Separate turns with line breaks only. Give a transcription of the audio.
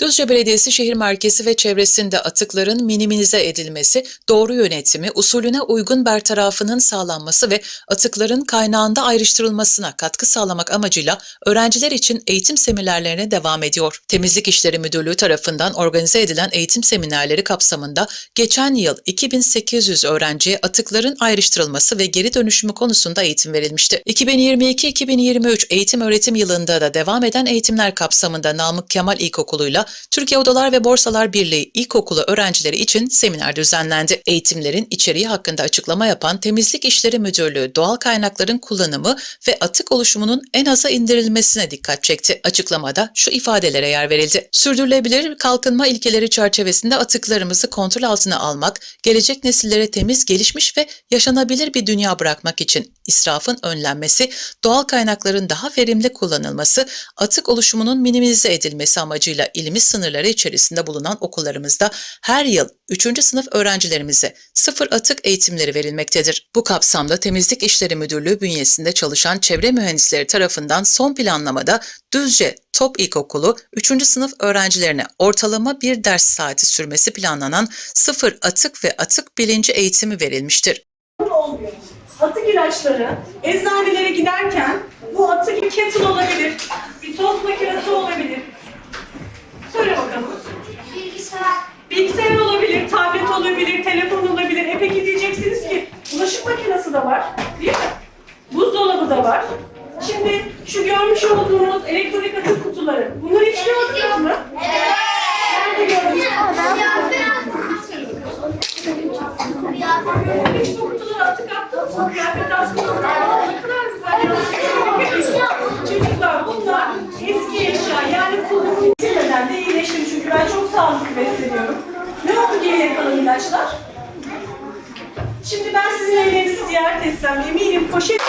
Düzce Belediyesi şehir merkezi ve çevresinde atıkların minimize edilmesi, doğru yönetimi, usulüne uygun bertarafının sağlanması ve atıkların kaynağında ayrıştırılmasına katkı sağlamak amacıyla öğrenciler için eğitim seminerlerine devam ediyor. Temizlik İşleri Müdürlüğü tarafından organize edilen eğitim seminerleri kapsamında geçen yıl 2800 öğrenciye atıkların ayrıştırılması ve geri dönüşümü konusunda eğitim verilmişti. 2022-2023 eğitim öğretim yılında da devam eden eğitimler kapsamında Namık Kemal İlkokulu'yla Türkiye Odalar ve Borsalar Birliği İlkokulu öğrencileri için seminer düzenlendi. Eğitimlerin içeriği hakkında açıklama yapan Temizlik İşleri Müdürlüğü doğal kaynakların kullanımı ve atık oluşumunun en aza indirilmesine dikkat çekti. Açıklamada şu ifadelere yer verildi. Sürdürülebilir kalkınma ilkeleri çerçevesinde atıklarımızı kontrol altına almak, gelecek nesillere temiz, gelişmiş ve yaşanabilir bir dünya bırakmak için israfın önlenmesi, doğal kaynakların daha verimli kullanılması, atık oluşumunun minimize edilmesi amacıyla ilimiz sınırları içerisinde bulunan okullarımızda her yıl 3. sınıf öğrencilerimize sıfır atık eğitimleri verilmektedir. Bu kapsamda Temizlik İşleri Müdürlüğü bünyesinde çalışan çevre mühendisleri tarafından son planlamada Düzce Top İlkokulu 3. sınıf öğrencilerine ortalama bir ders saati sürmesi planlanan sıfır atık ve atık bilinci eğitimi verilmiştir.
Atık ilaçları eczanelere giderken de var, değil mi? Buzdolabı da var. Şimdi şu görmüş olduğunuz elektronik atık kutuları, bunları hiç gördünüz mü?
Evet.
Nerede gördünüz? Hiç bu kutulara atık attınız mı? Çocuklar bunlar eski eşya yani kullanımı bitirmeden de iyileştim çünkü ben çok sağlıklı besleniyorum. Ne oldu geriye kalan ilaçlar? Şimdi ben sizin ziyaret etsem eminim poşet